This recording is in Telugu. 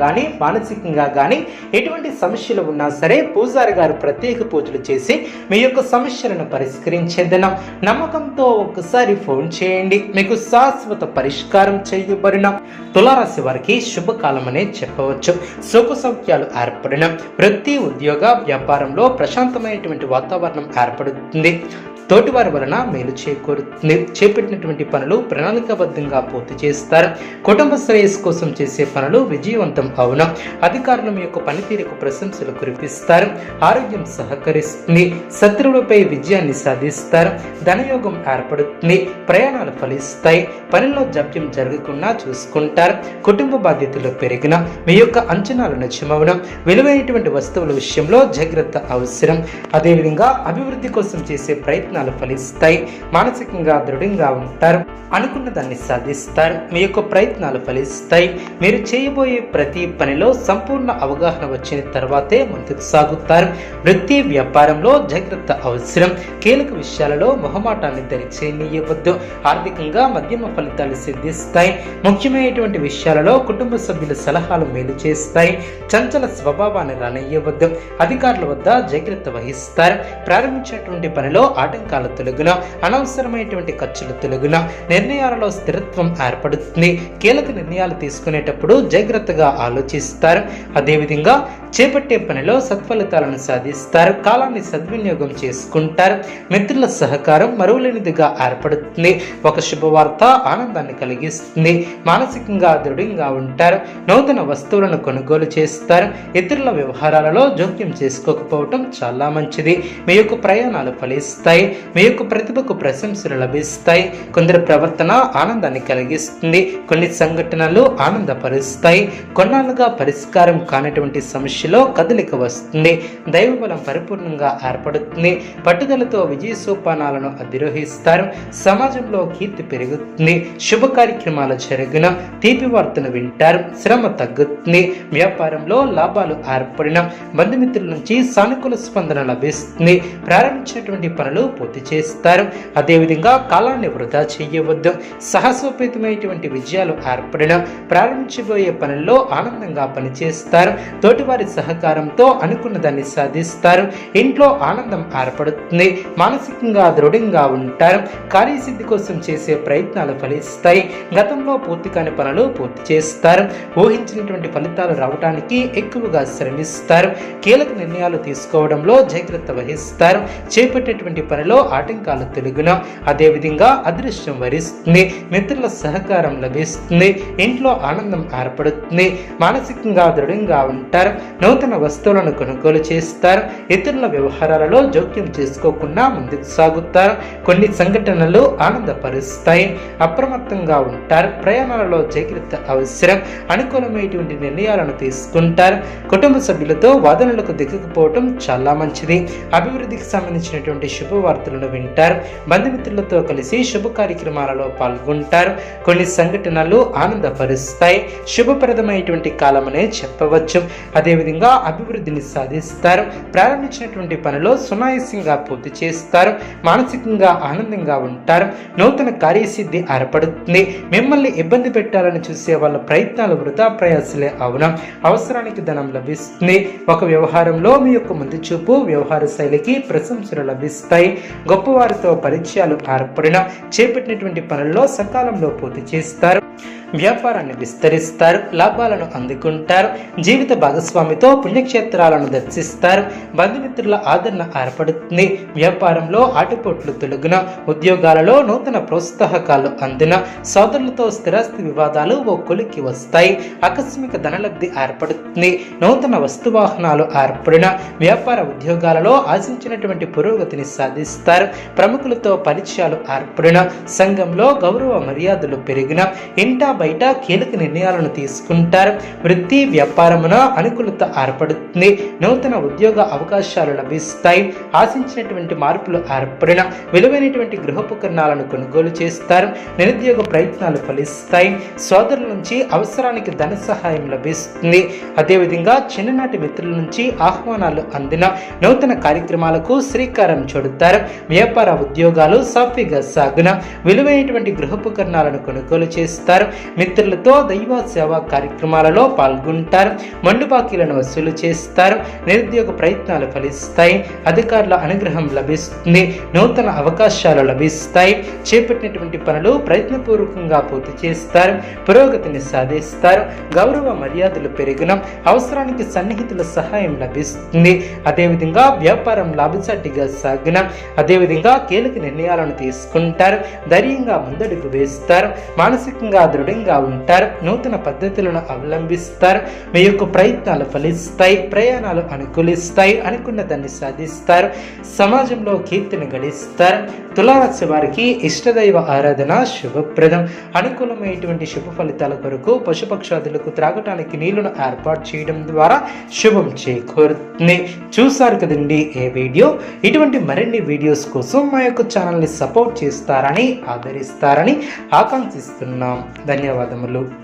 కానీ మానసికంగా కానీ ఎటువంటి సమస్యలు ఉన్నా సరే పూజారి గారు ప్రత్యేక పూజలు చేసి మీ యొక్క సమస్యలను పరిష్కరించేదన నమ్మకంతో ఒక్కసారి ఫోన్ చేయండి. మీకు శాశ్వత పరిష్కారం చేయబడిన తులారాశి వారికి శుభకాలం అనే చెప్పవచ్చు. సుఖ సౌఖ్యాలు ఏర్పడిన వృత్తి ఉద్యోగ వ్యాపారంలో ప్రశాంతమైనటువంటి వాతావరణం ఏర్పడుతుంది. తోటివారి వలన మేలు చేకూరు చేపట్టినటువంటి పనులు ప్రణాళికాబద్ధంగా పూర్తి చేస్తారు. కుటుంబ శ్రేయస్సు కోసం చేసే పనులు విజయవంతం అవును. అధికారులు మీ యొక్క పనితీరుకు ప్రశంసలు కురిపిస్తారు. ఆరోగ్యం సహకరిస్తుంది. శత్రువులపై విజయాన్ని సాధిస్తారు. ధనయోగం ఏర్పడుతుంది. ప్రయాణాలు ఫలిస్తాయి. పనిలో జాప్యం జరగకుండా చూసుకుంటారు. కుటుంబ బాధ్యతలు పెరిగిన మీ యొక్క అంచనాలు నిజమవడం విలువైనటువంటి వస్తువుల విషయంలో జాగ్రత్త అవసరం. అదేవిధంగా అభివృద్ధి కోసం చేసే ప్రయత్నాలు ఫలిస్తాయి మానసికంగా దృఢంగా ఉంటారు అనుకున్న దాన్ని సాధిస్తారు మీ యొక్క ప్రయత్నాలు ఫలిస్తాయి. మీరు చేయబోయే ప్రతి పనిలో సంపూర్ణ అవగాహన వచ్చిన తర్వాతే ముందుకు సాగుతారు. వృత్తి వ్యాపారంలో జాగ్రత్త అవసరం. కీలక విషయాలలో మొహమాటాన్ని దరిచేయవద్దు ఆర్థికంగా మధ్యమ ఫలితాలు సిద్ధిస్తాయి. ముఖ్యమైనటువంటి విషయాలలో కుటుంబ సభ్యుల సలహాలు మేలు చేస్తాయి. చంచల స్వభావాన్ని రానియ్యవద్దు. అధికారుల వద్ద జాగ్రత్త వహిస్తారు. ప్రారంభించినటువంటి పనిలో ఆటంకాలు తొలగున అనవసరమైనటువంటి ఖర్చులు తొలగున నిర్ణయాలలో స్థిరత్వం ఏర్పడుతుంది. కీలక నిర్ణయాలు తీసుకునేటప్పుడు జాగ్రత్తగా ఆలోచిస్తారు. అదేవిధంగా చేపట్టే పనిలో సత్ఫలితాలను సాధిస్తారు కాలాన్ని సద్వినియోగం చేసుకుంటారు. మిత్రుల సహకారం మరువలేనిదిగా ఏర్పడుతుంది. ఒక శుభవార్త ఆనందాన్ని కలిగిస్తుంది. మానసికంగా దృఢంగా ఉంటారు. నూతన వస్తువులను కొనుగోలు చేస్తారు. ఇతరుల వ్యవహారాలలో జోక్యం చేసుకోకపోవటం చాలా మంచిది. మీ యొక్క ప్రయాణాలు ఫలిస్తాయి. మీ యొక్క ప్రతిభకు ప్రశంసలు లభిస్తాయి. కొందరి ప్రవర్తన ఆనందాన్ని కలిగిస్తుంది. కొన్ని సంఘటనలు ఆనందపరుస్తాయి. కొన్నాళ్ళుగా పరిష్కారం కానటువంటి సమస్య సమస్యలో కదలిక వస్తుంది. దైవబలం పరిపూర్ణంగా ఏర్పడుతుంది. పట్టుదలతో విజయ సోపానాలను అధిరోహిస్తారు. సమాజంలో కీర్తి పెరుగుతుంది. శుభ కార్యక్రమాలు జరిగిన తీపి వార్తను వింటారు. శ్రమ తగ్గుతుంది. వ్యాపారంలో లాభాలు ఏర్పడిన బంధుమిత్రుల నుంచి సానుకూల స్పందన లభిస్తుంది. ప్రారంభించినటువంటి పనులు పూర్తి చేస్తారు. అదేవిధంగా కాలాన్ని వృధా చేయవద్దు. సాహసోపేతమైనటువంటి విజయాలు ఏర్పడిన ప్రారంభించబోయే పనుల్లో ఆనందంగా పనిచేస్తారు. తోటివారి సహకారంతో అనుకున్న దాన్ని సాధిస్తారు. ఇంట్లో ఆనందం ఏర్పడుతుంది. మానసికంగా దృఢంగా ఉంటారు. కార్యసిద్ధి కోసం చేసే ప్రయత్నాలు ఫలిస్తాయి. గతంలో పూర్తి కాని పనులు పూర్తి చేస్తారు. ఊహించినటువంటి ఫలితాలు రావడానికి ఎక్కువగా శ్రమిస్తారు. కీలక నిర్ణయాలు తీసుకోవడంలో జాగ్రత్త వహిస్తారు. చేపట్టేటువంటి పనిలో ఆటంకాలు తొలగున అదేవిధంగా అదృష్టం వరిస్తుంది. మిత్రుల సహకారం లభిస్తుంది. ఇంట్లో ఆనందం ఏర్పడుతుంది. మానసికంగా దృఢంగా ఉంటారు. నూతన వస్తువులను కొనుగోలు చేస్తారు. ఇతరుల వ్యవహారాలలో జోక్యం చేసుకోకుండా ముందుకు సాగుతారు. కొన్ని సంఘటనలు ఆనందపరుస్తాయి. అప్రమత్తంగా ఉంటారు. ప్రయాణాలలో జాగ్రత్త అవసరం. అనుకూలమైనటువంటి నిర్ణయాలను తీసుకుంటారు. కుటుంబ సభ్యులతో వాదనలకు దిగకపోవటం చాలా మంచిది. అభివృద్ధికి సంబంధించినటువంటి శుభవార్తలను వింటారు. బంధుమిత్రులతో కలిసి శుభ కార్యక్రమాలలో పాల్గొంటారు. కొన్ని సంఘటనలు ఆనందపరుస్తాయి. శుభప్రదమైనటువంటి కాలమనే చెప్పవచ్చు. అదేవిధంగా అభివృద్ధిని సాధిస్తారు. ప్రారంభించినటువంటి పనిలో సునాయాసంగా పూర్తి చేస్తారు. మానసికంగా ఆనందంగా ఉంటారు. నూతన కార్యసిద్ధి ఏర్పడుతుంది. మిమ్మల్ని ఇబ్బంది పెట్టాలని చూసే వాళ్ళ ప్రయత్నాలు వృధా ప్రయాసలే అవునా. అవసరానికి ధనం లభిస్తుంది. ఒక వ్యవహారంలో మీ యొక్క ముందు చూపు వ్యవహార శైలికి ప్రశంసలు లభిస్తాయి. గొప్పవారితో పరిచయాలు ఏర్పడిన చేపట్టినటువంటి పనుల్లో సకాలంలో పూర్తి చేస్తారు. వ్యాపారాన్ని విస్తరిస్తారు లాభాలను అందుకుంటారు జీవిత భాగస్వామితో పుణ్యక్షేత్రాలను దర్శిస్తారు బంధుమిత్రుల ఆదరణ ఏర్పడుతుంది. వ్యాపారంలో ఆటుపోట్లు తొలగిన ఉద్యోగాలలో నూతన ప్రోత్సాహకాలు అందిన సోదరులతో స్థిరాస్తి వివాదాలు ఓ కొలికి వస్తాయి. ఆకస్మిక ధనలబ్ధి ఏర్పడుతుంది. నూతన వస్తువాహనాలు ఏర్పడిన వ్యాపార ఉద్యోగాలలో ఆశించినటువంటి పురోగతిని సాధిస్తారు. ప్రముఖులతో పరిచయాలు ఏర్పడిన సంఘంలో గౌరవ మర్యాదలు పెరిగిన ఇంటా బయట కీలక నిర్ణయాలను తీసుకుంటారు. వృత్తి వ్యాపారమున అనుకూలత ఏర్పడుతుంది. నూతన ఉద్యోగ అవకాశాలు లభిస్తాయి. ఆశించినటువంటి మార్పులు ఏర్పడిన విలువైనటువంటి గృహోపకరణాలను కొనుగోలు చేస్తారు. నిరుద్యోగ ప్రయత్నాలు ఫలిస్తాయి. సోదరుల నుంచి అవసరానికి ధన సహాయం లభిస్తుంది. అదేవిధంగా చిన్ననాటి మిత్రుల నుంచి ఆహ్వానాలు అందిన నూతన కార్యక్రమాలకు శ్రీకారం చుడతారు. వ్యాపార ఉద్యోగాలు సాఫీగా సాగున విలువైనటువంటి గృహోపకరణాలను కొనుగోలు చేస్తారు. మిత్రులతో దైవ సేవా కార్యక్రమాలలో పాల్గొంటారు. మండుబాకీలను వసూలు చేస్తారు. నిరుద్యోగ ప్రయత్నాలు ఫలిస్తాయి. అధికారుల అనుగ్రహం లభిస్తుంది. నూతన అవకాశాలు లభిస్తాయి. చేపట్టినటువంటి పనులు ప్రయత్నపూర్వకంగా పూర్తి చేస్తారు. పురోగతిని సాధిస్తారు. గౌరవ మర్యాదలు పెరిగిన అవసరానికి సన్నిహితుల సహాయం లభిస్తుంది. అదేవిధంగా వ్యాపారం లాభసాటిగా సాగిన అదేవిధంగా కీలక నిర్ణయాలను తీసుకుంటారు. ధైర్యంగా ముందడుగు వేస్తారు. మానసికంగా దృఢంగా ఉంటారు నూతన పద్ధతులను అవలంబిస్తారు మీ యొక్క ప్రయత్నాలు ఫలిస్తాయి ప్రయాణాలు అనుకూలిస్తాయి అనుకున్న దాన్ని సాధిస్తారు సమాజంలో కీర్తిని గడిస్తారు. తులారాశి వారికి ఇష్టదైవ ఆరాధన శుభప్రదం. అనుకూలమైనటువంటి శుభ ఫలితాల కొరకు పశుపక్షాదులకు త్రాగటానికి నీళ్ళను ఏర్పాటు చేయడం ద్వారా శుభం చేకూరుతుంది. చూశారు కదండి ఏ వీడియో? ఇటువంటి మరిన్ని వీడియోస్ కోసం మా యొక్క ఛానల్ని సపోర్ట్ చేస్తారని ఆదరిస్తారని ఆకాంక్షిస్తున్నాం. ధన్యవాదములు.